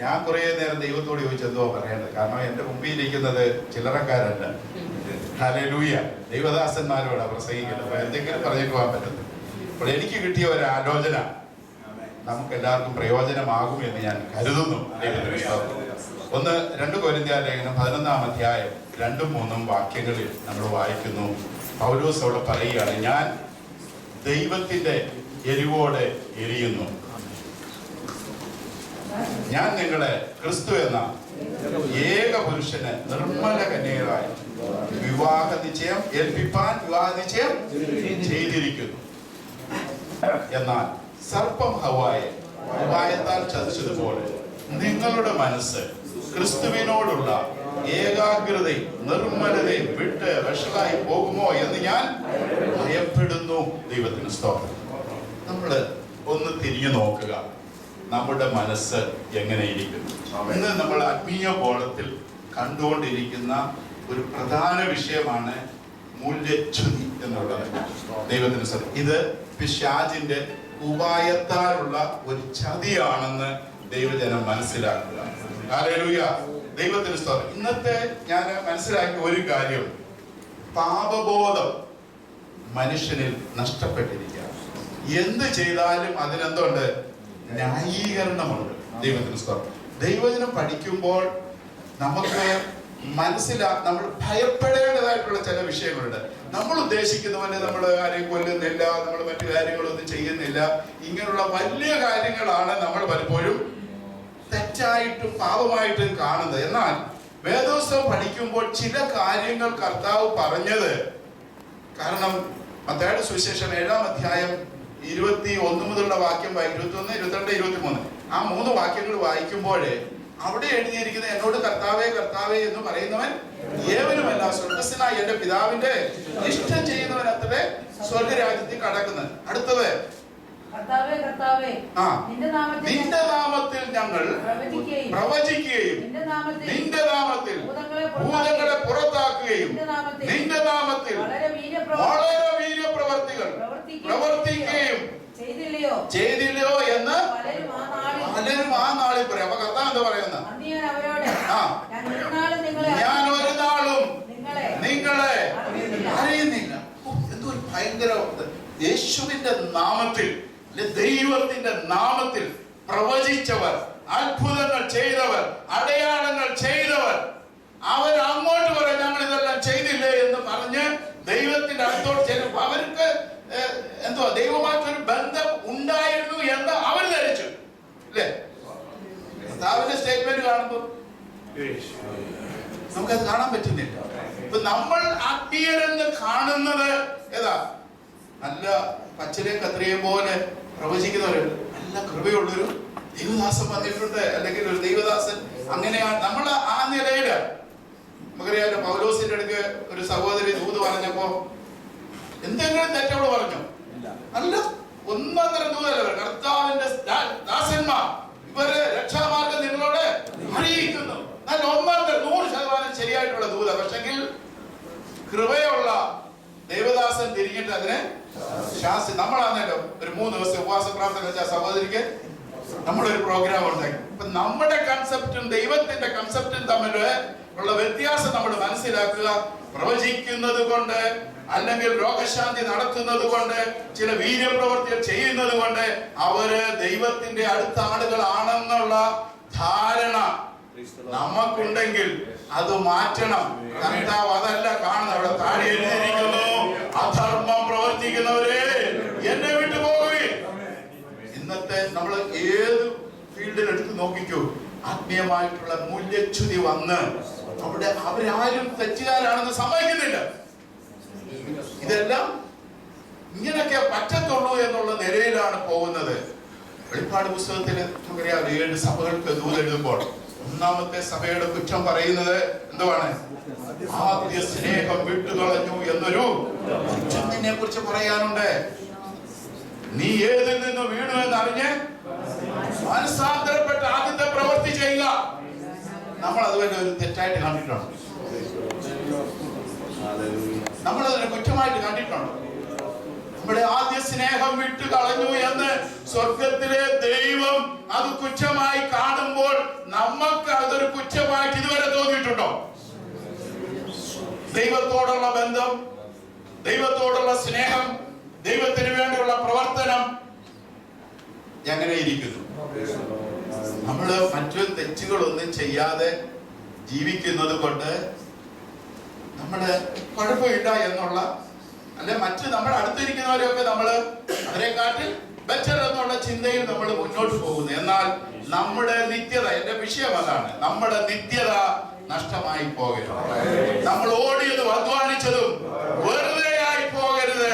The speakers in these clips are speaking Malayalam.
ഞാൻ കുറേ നേരം ദൈവത്തോട് ചോദിച്ചെന്തോ പറയേണ്ടത്? കാരണം എന്റെ മുമ്പിൽ ഇരിക്കുന്നത് ചില്ലറക്കാരല്ല. ഹല്ലേലൂയ. ദൈവദാസന്മാരോടാ പ്രസംഗിക്കുന്നത്. അപ്പൊ എന്തെങ്കിലും പറഞ്ഞു പോകാൻ പറ്റുന്നത് അപ്പോൾ എനിക്ക് കിട്ടിയ ഒരു ആലോചന നമുക്ക് എല്ലാവർക്കും പ്രയോജനമാകും എന്ന് ഞാൻ കരുതുന്നു. ഒന്ന് രണ്ട് കൊരിന്ത്യ ലേഖനം പതിനൊന്നാം അധ്യായം രണ്ടും മൂന്നും വാക്യങ്ങളിൽ നമ്മൾ വായിക്കുന്നു. പൗലോസ് അവിടെ പറയുകയാണ് ഞാൻ ദൈവത്തിന്റെ എരിവോടെ എരിയുന്നു. ഞാൻ നിങ്ങളെ ക്രിസ്തു എന്ന ഏക പുരുഷന് നിർമ്മല കന്യകരായി വിവാഹ നിശ്ചയം ഏൽപ്പിപ്പാൻ വിവാഹ നിശ്ചയം ചെയ്തിരിക്കുന്നു. എന്നാൽ സർപ്പം ഹവായെ ഉപായത്താൽ ചതിച്ചതുപോലെ നിങ്ങളുടെ മനസ്സ് ക്രിസ്തുവിനോടുള്ള ഏകാഗ്രതയും നിർമ്മലതയും വിട്ട് വഷളായി പോകുമോ എന്ന് ഞാൻ ഭയപ്പെടുന്നു ദൈവത്തിന് സ്തോത്രം. നമ്മൾ ഒന്ന് തിരിഞ്ഞു നോക്കുക. നമ്മുടെ മനസ്സ് എങ്ങനെയിരിക്കുന്നു? ഇന്ന് നമ്മൾ ആത്മീയ ബോധത്തിൽ കണ്ടുകൊണ്ടിരിക്കുന്ന ഒരു പ്രധാന വിഷയമാണ് മൂല്യച്യുതി എന്നുള്ളത് ദൈവത്തിന് സത്യം ഇത് പിശാജിന്റെ ഉപായത്താലുള്ള ഒരു ചതിയാണെന്ന് ദൈവജനം മനസ്സിലാക്കുക. ദൈവത്തിന് സ്തോത്രം ഇന്നത്തെ ഞാൻ മനസ്സിലാക്കിയ ഒരു കാര്യം. പാപബോധം മനുഷ്യനിൽ നഷ്ടപ്പെട്ടിരിക്കുക എന്ത് ചെയ്താലും അതിനെന്തുണ്ട്? ന്യായീകരണമുണ്ട് ദൈവത്തിന് സ്തോത്രം ദൈവജനം പഠിക്കുമ്പോൾ നമുക്ക് മനസ്സിലാ നമ്മൾ ഭയപ്പെടേണ്ടതായിട്ടുള്ള ചില വിഷയങ്ങളുണ്ട്. നമ്മൾ ഉദ്ദേശിക്കുന്ന പോലെ നമ്മൾ ആരെയും കൊല്ലുന്നില്ല നമ്മൾ മറ്റു കാര്യങ്ങളൊന്നും ചെയ്യുന്നില്ല. ഇങ്ങനെയുള്ള വലിയ കാര്യങ്ങളാണ് നമ്മൾ പലപ്പോഴും തെറ്റായിട്ടും പാപമായിട്ടും കാണുന്നത്. എന്നാൽ വേദോത്സവം പഠിക്കുമ്പോൾ ചില കാര്യങ്ങൾ കർത്താവ് പറഞ്ഞത് കാരണം മത്തായുടെ സുവിശേഷം ഏഴാം അധ്യായം ഇരുപത്തി ഒന്ന് മുതലുള്ള വാക്യം ഇരുപത്തി ഒന്ന് ഇരുപത്തിരണ്ട് ഇരുപത്തി മൂന്ന് ആ മൂന്ന് വാക്യങ്ങൾ വായിക്കുമ്പോൾ അവിടെ എഴുതിയിരിക്കുന്ന എന്നോട് കർത്താവേ കർത്താവേ എന്ന് പറയുന്നവൻ ഏവനുമല്ല സ്വർഗസ്സനായ എന്റെ പിതാവിന്റെ ഇഷ്ടം ചെയ്യുന്നവൻ അത്രേ സ്വർഗരാജ്യത്തിൽ കടക്കുന്നത്. അടുത്തത്. നിന്റെ നാമത്തിൽ ഞങ്ങൾ പ്രവചിക്കുകയും നിന്റെ നാമത്തിൽ ഭൂതങ്ങളെ പുറത്താക്കുകയും നിന്റെ നാമത്തിൽ വളരെ വീര്യ പ്രവർത്തികൾ വീര്യപ്രവർത്തികൾ പ്രവർത്തിക്കുകയും ചെയ്തില്ലയോ എന്ന് പലരും ആ നാളിൽ പറയും. അപ്പൊ കർത്താവ് എന്താ പറയുന്ന ഞാൻ ഒരു നാളും നിങ്ങളെ അറിയുന്നില്ല. എന്തൊരു ഭയങ്കര യേശുവിന്റെ നാമത്തിൽ ദൈവത്തിന്റെ നാമത്തിൽ പ്രവചിച്ചവർ അത്ഭുതങ്ങൾ ചെയ്തവർ അടയാളങ്ങൾ ചെയ്തവർ അവർ അങ്ങോട്ട് പറയും ഞങ്ങൾ ഇതെല്ലാം ചെയ്തില്ലേ? എന്ന് പറഞ്ഞ് ദൈവത്തിന്റെ അടുത്തോട്ട് ചെല്ലുമ്പോൾ അവർക്ക് എന്തുവാ? ദൈവമായിട്ടൊരു ബന്ധം ഉണ്ടായിരുന്നു എന്ന് അവർ ധരിച്ചു അല്ലേ കർത്താവിന്റെ സ്റ്റേറ്റ്മെന്റ് കാണുമ്പോൾ നമുക്കത് കാണാൻ പറ്റുന്നില്ല. ഇപ്പൊ നമ്മൾ ആത്മീയരെന്ന് കാണുന്നത് ഏതാ? നല്ല പച്ചലയും കത്രിയെ പോലെ പ്രവചിക്കുന്നവരുണ്ട്. നല്ല കൃപയുള്ളൊരു ദൈവദാസൻ വന്നിട്ടുണ്ട്. അല്ലെങ്കിൽ ഒരു ദൈവദാസൻ അങ്ങനെയാണ്. നമ്മൾ ആ നിലയിൽ. നമുക്കറിയാലോ പൗലോസിന്റെ അടുക്ക് ഒരു സഹോദരി ദൂത് പറഞ്ഞപ്പോ എന്തെങ്കിലും തെറ്റവൾ പറഞ്ഞു? അല്ല. ഒന്നൊന്നര ദൂതല്ല ഇവർ. കർത്താവിന്റെ ദാസന്മാർ. ഇവർ അറിയിക്കുന്നു എന്നാൽ നൂറ് ശതമാനം ശരിയായിട്ടുള്ള ദൂത. പക്ഷെങ്കിൽ കൃപയുള്ള ദേവദാസൻ തിരിഞ്ഞിട്ട് അതിനെ ശാസ്തി നമ്മളാണല്ലോ ഒരു മൂന്ന് ദിവസം ഉപവാസ പ്രാർത്ഥന വെച്ച സഹോദരിക്ക് നമ്മളൊരു പ്രോഗ്രാം ഉണ്ടാക്കി. അപ്പൊ നമ്മുടെ കൺസെപ്റ്റും ദൈവത്തിന്റെ കൺസെപ്റ്റും തമ്മിൽ ഉള്ള വ്യത്യാസം നമ്മൾ മനസ്സിലാക്കുക. പ്രവചിക്കുന്നത് കൊണ്ട് അല്ലെങ്കിൽ രോഗശാന്തി നടത്തുന്നത് കൊണ്ട് ചില വീര്യപ്രവർത്തികൾ ചെയ്യുന്നത് കൊണ്ട് അവർ ദൈവത്തിന്റെ അടുത്ത ആളുകളാണെന്നുള്ള ധാരണ നമുക്കുണ്ടെങ്കിൽ അത് മാറ്റണം. കർത്താവ് അതല്ല കാണുന്നത്. അവിടെ എഴുതിയിരിക്കുന്നു അധർമ്മം പ്രവർത്തിക്കുന്നവരെ എന്നെ വിട്ടു പോകുകയും ഇന്നത്തെ നമ്മൾ ഏത് ഫീൽഡിൽ എടുത്ത് നോക്കിക്കോ ആത്മീയമായിട്ടുള്ള മൂല്യച്യുതി വന്ന് അവിടെ അവരാരും തെറ്റുകാരാണെന്ന് സമ്മതിക്കുന്നില്ല. ഇതെല്ലാം ഇങ്ങനെയൊക്കെ പറ്റത്തുള്ളൂ എന്നുള്ള നിലയിലാണ് പോകുന്നത്. വെളിപ്പാട് പുസ്തകത്തിൽ ഏഴ് സഭകൾക്ക് ദൂതെഴുതുമ്പോൾ ഒന്നാമത്തെ സഭയുടെ കുറ്റം പറയുന്നത് എന്തുവാണ്? ആദ്യ സ്നേഹം വിട്ടുകളഞ്ഞു എന്നൊരു കുറ്റം നിന്നെ കുറിച്ച് പറയാനുണ്ട്. നീ ഏതിൽ നിന്ന് വീണു എന്ന് അറിഞ്ഞ് മനസ്സാന്തരപ്പെട്ട ആദ്യത്തെ പ്രവൃത്തി ചെയ്യുക. നമ്മൾ അതുവരെ ഒരു തെറ്റായിട്ട് കണ്ടിട്ടുണ്ട്. നമ്മൾ അതിനെ കുറ്റമായിട്ട് കണ്ടിട്ടുണ്ട്. നമ്മുടെ ആദ്യ സ്നേഹം വിട്ടു കളഞ്ഞു എന്ന് സ്വർഗത്തിലെ ദൈവം അത് കുറ്റമായി കാണുമ്പോൾ നമുക്ക് അതൊരു കുറ്റമായിട്ട് ഇതുവരെ തോന്നിയിട്ടുണ്ടോ? ദൈവത്തോടുള്ള ബന്ധം ദൈവത്തോടുള്ള സ്നേഹം ദൈവത്തിന് വേണ്ടിയുള്ള പ്രവർത്തനം എങ്ങനെ ഇരിക്കുന്നു? നമ്മൾ മറ്റു തെറ്റുകളൊന്നും ചെയ്യാതെ ജീവിക്കുന്നത് കൊണ്ട് നമ്മൾ കുഴപ്പമില്ല എന്നുള്ള അല്ലെ മറ്റ് നമ്മൾ അടുത്തിരിക്കുന്നവരെയൊക്കെ നമ്മൾ അവരെക്കാട്ടിൽ ബെറ്റർ എന്നുള്ള ചിന്തയിൽ നമ്മൾ മുന്നോട്ട് പോകുന്നു. എന്നാൽ നമ്മുടെ നിത്യത എന്റെ വിഷയം അതാണ്. നമ്മുടെ നിത്യത നഷ്ടമായി പോകരുത്. നമ്മൾ ഓടിയതും അധ്വാനിച്ചതും വെറുതെ ആയി പോകരുത്.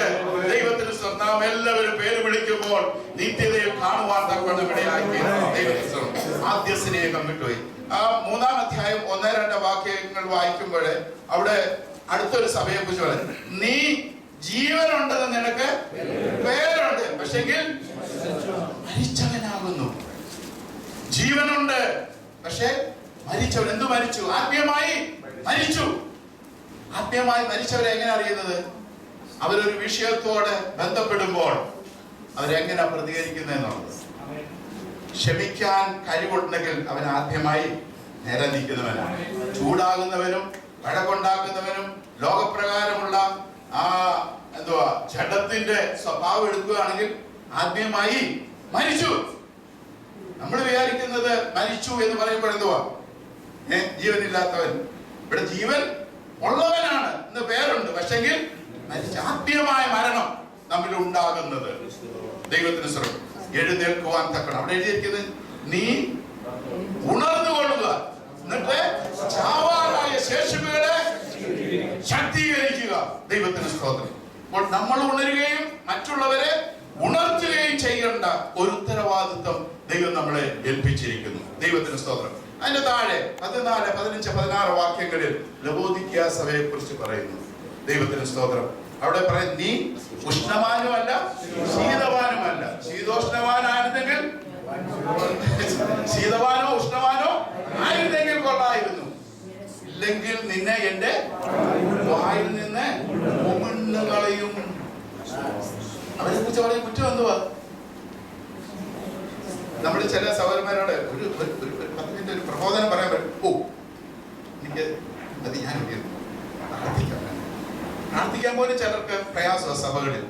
ദൈവത്തിന് സ്വർണം എല്ലാവരും പേര് വിളിക്കുമ്പോൾ നിത്യതയെ കാണുവാൻ തക്കവണ്ണം ഇടയാക്കി ദൈവത്തിന് ആദ്യ സ്നേഹം വിട്ടുപോയി. ആ മൂന്നാം അധ്യായം ഒന്നേ രണ്ട് വാക്യങ്ങൾ വായിക്കുമ്പോൾ അവിടെ അടുത്തൊരു സഭയെ കുറിച്ച് പറഞ്ഞു നീ ജീവനുണ്ടെന്ന് നിനക്ക് പേരുണ്ട്. പക്ഷെങ്കിൽ മരിച്ചവനാകുന്നു. ജീവനുണ്ട്. പക്ഷെ മരിച്ചവൻ എന്തു മരിച്ചു? ആത്മീയമായി മരിച്ചു. ആത്മീയമായി മരിച്ചവരെ എങ്ങനെ അറിയുന്നത്? അവരൊരു വിഷയത്തോട് ബന്ധപ്പെടുമ്പോൾ അവരെങ്ങനെ പ്രതികരിക്കുന്നത് എന്നുള്ളത്? ക്ഷമിക്കാൻ കഴിവുണ്ടെങ്കിൽ അവൻ ആദ്യമായി നേരെ നിൽക്കുന്നവനാണ് ചൂടാകുന്നവനും വഴക്കുണ്ടാക്കുന്നവനും ലോകപ്രകാരമുള്ള ആ എന്തുവാ ജഡത്തിന്റെ സ്വഭാവം എടുക്കുകയാണെങ്കിൽ ആദ്യമായി മരിച്ചു. നമ്മൾ വിചാരിക്കുന്നത് മരിച്ചു എന്ന് പറയുമ്പോൾ എന്തുവാ? ഏ ജീവനില്ലാത്തവൻ. ഇവിടെ ജീവൻ ഉള്ളവനാണ് എന്ന് പേരുണ്ട്. പക്ഷെങ്കിൽ ആത്മീയമായ മരണം നമ്മിൽ ഉണ്ടാകുന്നത്. ദൈവത്തിന് ശ്രമം എഴുന്നേൽക്കുവാൻ തക്കണം അവിടെ എഴുതിയിരിക്കുന്നത് നീ ഉണർന്നുകൊള്ളുക. എന്നിട്ട് ചാവാനായ ശേഷിപ്പുകൾ ദൈവത്തിന് സ്തോത്രം. അപ്പോൾ നമ്മൾ ഉണരുകയും മറ്റുള്ളവരെ ഉണർത്തുകയും ചെയ്യേണ്ട ഒരു ഉത്തരവാദിത്വം ദൈവം നമ്മളെ ഏൽപ്പിച്ചിരിക്കുന്നു. ദൈവത്തിന് സ്തോത്രം. അതിന്റെ താഴെ പതിനാല് പതിനഞ്ച് പതിനാറ് വാക്യങ്ങളിൽ ലബോദിക്ക സഭയെ കുറിച്ച് പറയുന്നു. ദൈവത്തിന് സ്തോത്രം. അവിടെ പറയും നീ ഉഷ്ണവാനുമല്ല ശീതവാനുമല്ല. ശീതോഷ്ണവാനായിരുന്നെങ്കിൽ ശീതവാനോ ഉഷ്ണവാനോ ആയിരുന്നെങ്കിൽ കൊള്ളായിരുന്നു ഇല്ലെങ്കിൽ നിന്നെ എന്റെ വായിൽ നിന്ന് ഉമിഴ്ന്നു കളയും. അവരെ കുറിച്ച് പറയും കുറ്റം എന്തുവാ? നമ്മൾ ചില സഹോദരന്മാരോട് ഒരു ഒരു- പത്ത് മിനിറ്റ് ഒരു പ്രബോധനം പറയാൻ പറ്റും. ഓ എനിക്ക് അത് ഞാൻ പ്രാർത്ഥിക്കാം. പ്രാർത്ഥിക്കാൻ പോലും ചിലർക്ക് പ്രയാസമാണ് സഭകളിൽ.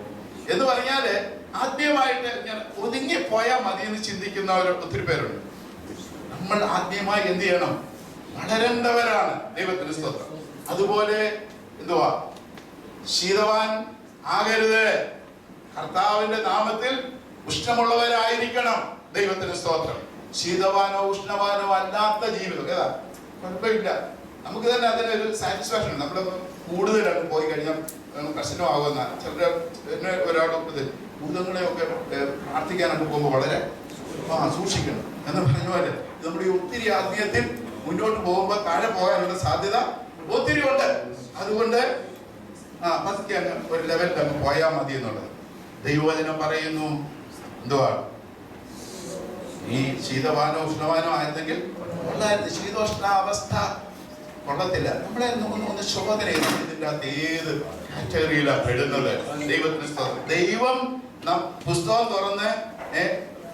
എന്ന് പറഞ്ഞാൽ ആദ്യമായിട്ട് ഞാൻ ഒതുങ്ങി പോയാൽ മതി എന്ന് ചിന്തിക്കുന്നവർ ഒത്തിരി പേരുണ്ട്. നമ്മൾ ആദ്യമായി എന്ത് ചെയ്യണം? വളരേണ്ടവരാണ്. ദൈവത്തിന് സ്തോത്രം. അതുപോലെ എന്തുവാ? ശീതവാൻ ആകരുത്. കർത്താവിന്റെ നാമത്തിൽ ഉഷ്ണമുള്ളവരായിരിക്കണം. ദൈവത്തിന് സ്തോത്രം. ശീതവാനോ ഉഷ്ണവാനോ അല്ലാത്ത ജീവിതം. ഏതാ? കുഴപ്പമില്ല. നമുക്ക് തന്നെ ഒരു സാറ്റിസ്ഫാക്ഷൻ നമ്മൾ കൂടുതലാണ് പോയി കഴിഞ്ഞാൽ നമുക്ക് പ്രശ്നമാകുന്ന ചിലർ എന്നെ ഇത് ഭൂതങ്ങളെയൊക്കെ പ്രാർത്ഥിക്കാനൊക്കെ പോകുമ്പോൾ വളരെ സൂക്ഷിക്കണം. എന്ന് പറഞ്ഞ പോലെ നമ്മുടെ ഒത്തിരി ആത്മീയത്തിൽ മുന്നോട്ട് പോകുമ്പോൾ താഴെ പോകാനുള്ള സാധ്യത ഒത്തിരി ഉണ്ട്. അതുകൊണ്ട് ആ ഫസ്റ്റ് അങ്ങ് ഒരു ലെവൽ അങ്ങ് പോയാൽ മതി എന്നുള്ളത്. ദൈവവചനം പറയുന്നു. എന്തുവാ? ഈ ശീതവാനോ ഉഷ്ണവാനോ ആയിരുന്നെങ്കിൽ കൊള്ളായിരുന്നു ശീതോഷ്ണാവസ്ഥ. കൊള്ളത്തില്ല. നമ്മളെ ഒന്ന് ഒന്ന് ശോധന ഇതിന്റെ അകത്ത് ഏത് കാറ്റഗറിയിലാണ് പെടുന്നത്? ദൈവത്തിന് ദൈവം പുസ്തകം തുറന്ന് ഏ,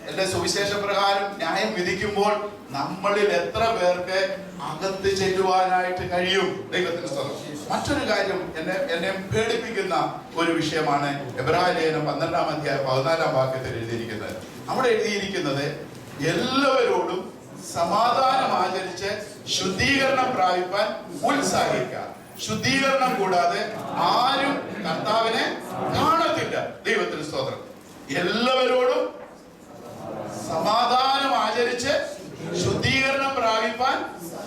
എന്റെ സുവിശേഷ പ്രകാരം ന്യായം വിധിക്കുമ്പോൾ നമ്മളിൽ എത്ര പേർക്ക് അകത്ത് ചെല്ലുവാനായിട്ട് കഴിയും? ദൈവത്തിന് സ്തോത്രം. മറ്റൊരു കാര്യം എന്നെ എന്നെ പേടിപ്പിക്കുന്ന ഒരു വിഷയമാണ് എബ്രാഹിം ലേഖനം പന്ത്രണ്ടാം അധ്യായം പതിനാലാം വാക്യത്തിൽ എഴുതിയിരിക്കുന്നത്. അവിടെ എഴുതിയിരിക്കുന്നത് എല്ലാവരോടും സമാധാനം ആചരിച്ച് ശുദ്ധീകരണം പ്രാപിപ്പാൻ ഉത്സാഹിക്കുക. ശുദ്ധീകരണം കൂടാതെ ആരും കർത്താവിനെ കാണത്തില്ല. ദൈവത്തിന് സ്തോത്രം. എല്ലാവരോടും സമാധാനം ആചരിച്ച് ശുദ്ധീകരണം പ്രാപിപ്പാൻ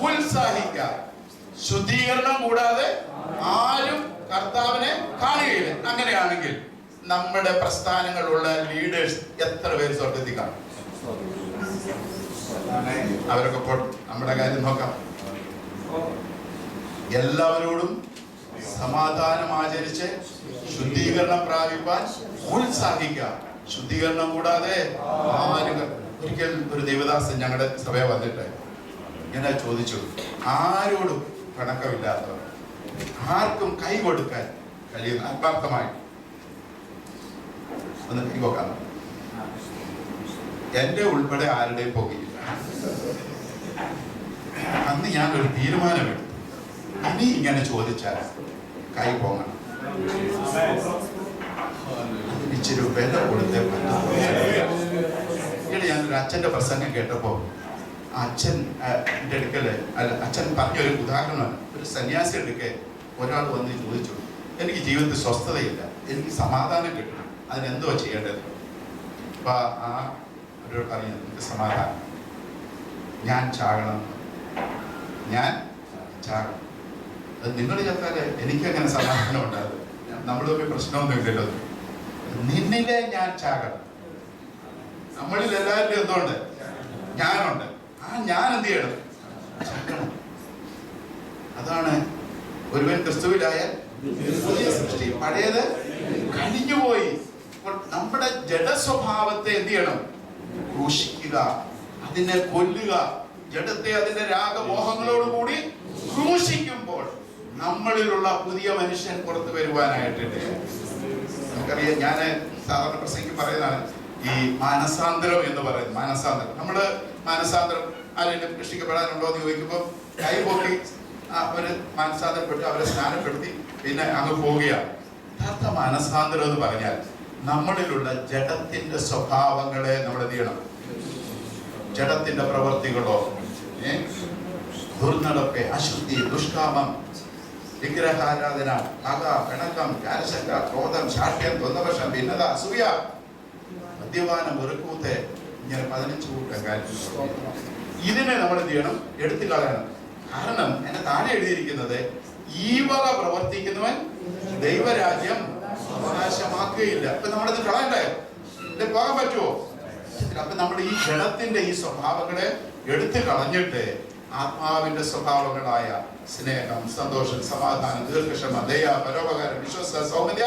ഉത്സാഹിക്കാം. ശുദ്ധീകരണം കൂടാതെ ആരും കർത്താവിനെ കാണുകയില്ല. അങ്ങനെയാണെങ്കിൽ നമ്മുടെ പ്രസ്ഥാനങ്ങളുള്ള ലീഡേഴ്സ് എത്ര പേര് സ്വർഗത്തിൽ കാണും? അവരൊക്കെ നമ്മുടെ കാര്യം നോക്കാം. എല്ലാവരോടും സമാധാനം ആചരിച്ച് ശുദ്ധീകരണം പ്രാപിപ്പാൻ ഉത്സാഹിക്കുക ശുദ്ധീകരണം കൂടാതെ ഒരിക്കൽ ഒരു ദേവദാസൻ ഞങ്ങളുടെ സഭയെ വന്നിട്ട് ഇങ്ങനെ ചോദിച്ചു ആരോടും കണക്കമില്ലാത്തവർ ആർക്കും കൈ കൊടുക്കാൻ കഴിയുന്ന ആത്മാർത്ഥമായി ഒന്ന് കൈവക്കാൻ എന്റെ ഉൾപ്പെടെ ആരുടെയും പോകില്ല അന്ന് ഞാൻ ഒരു തീരുമാനമെടുത്തു. ഇനി ഇങ്ങനെ ചോദിച്ചാൽ കൈ പോകണം ഇച്ചിരി വില കൊടുത്തേ പറ്റും. ഞാനൊരു അച്ഛന്റെ പ്രസംഗം കേട്ടപ്പോ അച്ഛൻ എന്റെ അടുക്കൽ അല്ല അച്ഛൻ പറഞ്ഞൊരു ഉദാഹരണമാണ് ഒരു സന്യാസി എടുക്കെ ഒരാൾ വന്ന് ചോദിച്ചു എനിക്ക് ജീവിതത്തിൽ സ്വസ്ഥതയില്ല എനിക്ക് സമാധാനം കിട്ടണം അതിനെന്തോ ചെയ്യേണ്ടത്? അപ്പൊ ആ ഒരു പറഞ്ഞു എനിക്ക് സമാധാനം ഞാൻ ചാകണം ഞാൻ ചാകണം. അത് നിങ്ങൾ ചേർത്താൽ എനിക്കങ്ങനെ സമാധാനം ഉണ്ടാകും. നമ്മളൊക്കെ പ്രശ്നമൊന്നും ഇല്ലല്ലോ നിന്നിലെ ഞാൻ ചാകണം. നമ്മളിൽ എല്ലാവരും എന്തുണ്ട്? ഞാനുണ്ട്. ആ ഞാൻ എന്ത് ചെയ്യണം? ചാകണം. അതാണ് ഒരുവൻ ക്രിസ്തുവിലായ പുതിയ സൃഷ്ടി പഴയത് കഴിഞ്ഞുപോയി നമ്മുടെ ജഡസ്വഭാവത്തെ എന്ത് ചെയ്യണം? ക്രൂശിക്കുക അതിനെ കൊല്ലുക ജഡത്തെ അതിന്റെ രാഗമോഹങ്ങളോട് കൂടി ക്രൂശിക്കുമ്പോൾ നമ്മളിലുള്ള പുതിയ മനുഷ്യൻ പുറത്തു വരുവാനായിട്ടുണ്ട് നമുക്കറിയാം ഞാൻ സാധാരണ പ്രസംഗിക്ക് പറയുന്നതാണ് ഈ മാനസാന്തരം എന്ന് പറയുന്നത്. മാനസാന്തരം. നമ്മൾ മാനസാന്തരം ആരെങ്കിലും രക്ഷിക്കപ്പെടാനുണ്ടോ എന്ന് ചോദിക്കുമ്പോൾ കൈ പൊക്കി അവർ മാനസാന്തരപ്പെട്ട് അവരെ സ്നാനപ്പെടുത്തി പിന്നെ അങ്ങ് പോവുകയാണ്. യഥാർത്ഥ മാനസാന്തരം എന്ന് പറഞ്ഞാൽ നമ്മളിലുള്ള ജഡത്തിന്റെ സ്വഭാവങ്ങളെ നമ്മൾ എന്ത് ചെയ്യണം? ജഡത്തിന്റെ പ്രവർത്തികളോ? ദുർനടപ്പ് അശുദ്ധി ദുഷ്കാമം വിഗ്രഹാരാധന പക പിണക്കം കാരശങ്ക ക്രോധം ശാഠ്യം ദ്വന്ദ്വപക്ഷം ഭിന്നത അസൂയ. മദ്യപാനം വെറുക്കൂത്ത് ഇങ്ങനെ പതിനഞ്ച് കൂട്ടം കാര്യങ്ങൾ. ഇതിനെ നമ്മൾ എന്ത് ചെയ്യണം? എടുത്തു കളയണം കാരണം എന്നെ താഴെ എഴുതിയിരിക്കുന്നത് ഈ വക പ്രവർത്തിക്കുന്നവൻ ദൈവരാജ്യം അവകാശമാക്കുകയില്ല. അപ്പൊ നമ്മളിത് കളയണ്ടേ? ഇത് പോകാൻ പറ്റുമോ അപ്പൊ നമ്മൾ ഈ ക്ഷണത്തിന്റെ ഈ സ്വഭാവങ്ങളെ എടുത്തു കളഞ്ഞിട്ട് ആത്മാവിന്റെ സ്വഭാവങ്ങളായ സ്നേഹം സന്തോഷം സമാധാനം ദീർഘക്ഷമ ദയ പരോപകാരം വിശ്വസ സൗമ്യ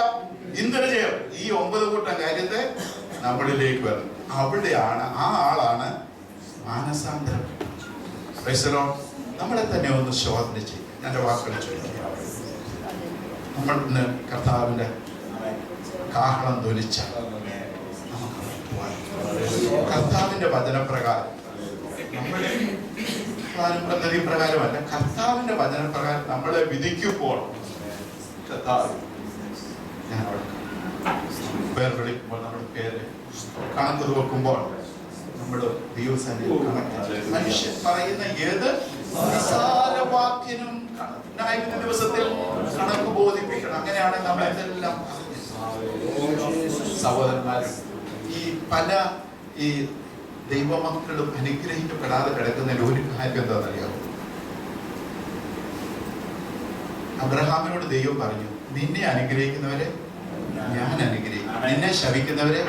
ഇന്ദ്രജയം ഈ ഒമ്പത് കൂട്ടം കാര്യത്തെ നമ്മളിലേക്ക് വരണം അവിടെയാണ് ആ ആളാണ് മാനസാന്തരം. Praise നമ്മളെ തന്നെ ഒന്ന് ശോധന ചെയ്യും. എന്റെ വാക്കുകൾ ചോദിക്കുക നമ്മൾ ഇന്ന് കർത്താവിന്റെ കാഹളം ധ്വനിച്ച നമുക്ക് പോവാൻ. കർത്താവിന്റെ വചനപ്രകാരം നമ്മളെ പദ്ധതി പ്രകാരമല്ല കർത്താവിന്റെ വചനപ്രകാരം നമ്മളെ വിധിക്കുമ്പോൾ കർത്താവ്. ഞാൻ അവിടെ പേർ വിളിക്കുമ്പോൾ നമ്മുടെ പേര് കണക്ക് നോക്കുമ്പോൾ നമ്മൾ ദൈവസന്നിധി കണക്ക് മനുഷ്യൻ പറയുന്ന ഏത് നിസാരവാക്യനും ന്യായവിധി ദിവസത്തിൽ കണക്ക് ബോധിപ്പിക്കണം. അങ്ങനെയാണ് നമ്മൾ എന്തെല്ലാം സഹോദരന്മാരും ഈ പല ഈ ദൈവമക്കളും അനുഗ്രഹിക്കപ്പെടാതെ കിടക്കുന്നതിൽ ഒരു കാര്യം എന്താണെന്നറിയാമോ? അബ്രഹാമിനോട് ദൈവം പറഞ്ഞു നിന്നെ അനുഗ്രഹിക്കുന്നവരെ ഞാൻ അനുഗ്രഹിക്കും. നിന്നെ ശവിക്കുന്നവരെ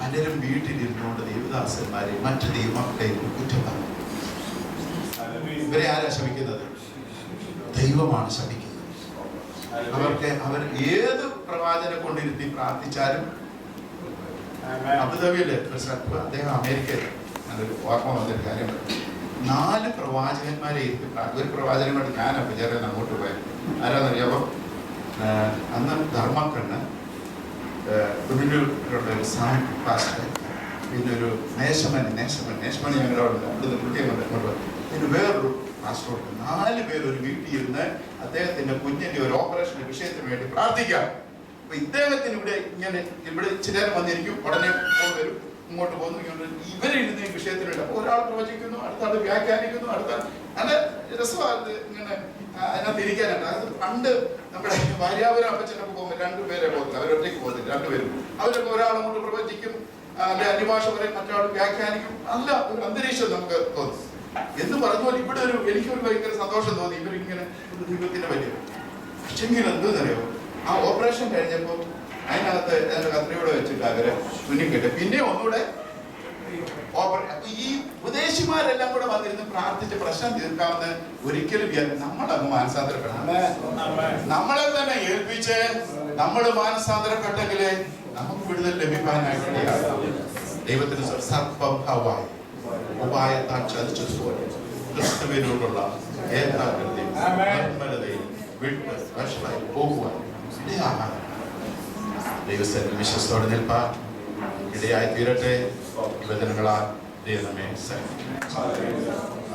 പലരും വീട്ടിലിരുന്നുകൊണ്ട് ദൈവദാസന്മാരെ മറ്റു ദൈവമക്കളെ കുറ്റം പറഞ്ഞു. ഇവരെ ആരാ ശവിക്കുന്നത് ദൈവമാണ് ശവിക്കുന്നത് അവർക്ക് അവർ ഏത് പ്രവാചനെ കൊണ്ടിരുത്തി പ്രാർത്ഥിച്ചാലും അബുദാബിയിൽ ഒരു അദ്ദേഹം അമേരിക്കയിൽ നല്ലൊരു ഓർമ്മ വന്നൊരു കാര്യം. നാല് പ്രവാചകന്മാരെ ഇരുത്തി ഒരു പ്രവാചകനോട് ഞാൻ വിചാരം അങ്ങോട്ട് പോയത്. ആരാന്നറിയാമോ അന്ന് ധർമ്മക്കണ്ണ് പുനലൂരിലുള്ള ഒരു സാഹിബ് പാസ്റ്റർ പിന്നെ ഒരു നേശമണി നേശമണി നേശമണി ഞങ്ങളുടെ അവിടെ അവിടുന്ന് കൃത്യമുണ്ട് അങ്ങോട്ട് പിന്നെ വേറൊരു പാസ്റ്ററുണ്ട് നാല് പേര് ഒരു വീട്ടിൽ ഇരുന്ന് അദ്ദേഹത്തിന്റെ കുഞ്ഞിന്റെ ഒരു ഓപ്പറേഷൻ വിഷയത്തിന് വേണ്ടി പ്രാർത്ഥിക്കാം. അപ്പൊ ഇദ്ദേഹത്തിന് ഇവിടെ ഇങ്ങനെ ഇവിടെ ചിലർ വന്നിരിക്കും ഉടനെ വരും ഇങ്ങോട്ട് പോകുന്നു. ഇവരിരുന്ന് ഈ വിഷയത്തിനുണ്ട് അപ്പൊ ഒരാൾ പ്രവചിക്കുന്നു അടുത്ത ആൾ വ്യാഖ്യാനിക്കുന്നു അടുത്ത നല്ല രസമാണ് ഇങ്ങനെ അതിനകത്ത് ഇരിക്കാനുണ്ട് അത് പണ്ട് നമ്മുടെ ഭാര്യാപുരം അപ്പച്ചനൊക്കെ പോകുമ്പോൾ രണ്ടുപേരെ പോകുന്നത് അവരൊറ്റയ്ക്ക് പോകുന്നില്ല രണ്ടുപേരും അവരൊക്കെ ഒരാൾ അങ്ങോട്ട് പ്രവചിക്കും അല്ലെ അന്യഭാഷ പറയും മറ്റൊരാൾ വ്യാഖ്യാനിക്കും. നല്ല ഒരു അന്തരീക്ഷം നമുക്ക് തോന്നും. എന്ന് പറഞ്ഞാൽ ഇവിടെ ഒരു എനിക്കൊരു ഭയങ്കര സന്തോഷം തോന്നി. ഇവരിങ്ങനെ ദൈവത്തിന്റെ വലിയ പക്ഷെങ്കിൽ എന്തെന്നറിയോ ആ ഓപ്പറേഷൻ കഴിഞ്ഞപ്പോൾ അതിനകത്ത് എന്റെ കത്രിയോടെ വെച്ചിട്ട് അവരെ തുന്നിക്കിട്ട് പിന്നെ ഒന്നുകൂടെ ഈ ഉപദേശിമാരെല്ലാം കൂടെ വന്നിരുന്ന് പ്രാർത്ഥിച്ച് പ്രശ്നം തീർക്കാമെന്ന് ഒരിക്കലും നമ്മളങ്ങ് മാനസാന്തരപ്പെടാം നമ്മളെ തന്നെ ഏൽപ്പിച്ച് നമ്മൾ മാനസാന്തരപ്പെട്ടെങ്കിൽ നമുക്ക് വിടുതൽ ലഭിക്കാനായിട്ട് ദൈവത്തിന് ഹവായി ഉപായത്താൽ ചതിച്ചതുപോലെ ക്രിസ്തുവിനോടുള്ള ഏകാഗ്രതയും നിർമ്മലതയും വിട്ട് വഷളായി പോകുവാൻ ഇടയാകാൻ ദൈവസ്ഥ വിശ്വസത്തോടെ നിൽപ്പാൻ ഇടയായി തീരട്ടെ. യുവജനങ്ങളാ ദൈവമേ സഹായിക്കട്ടെ.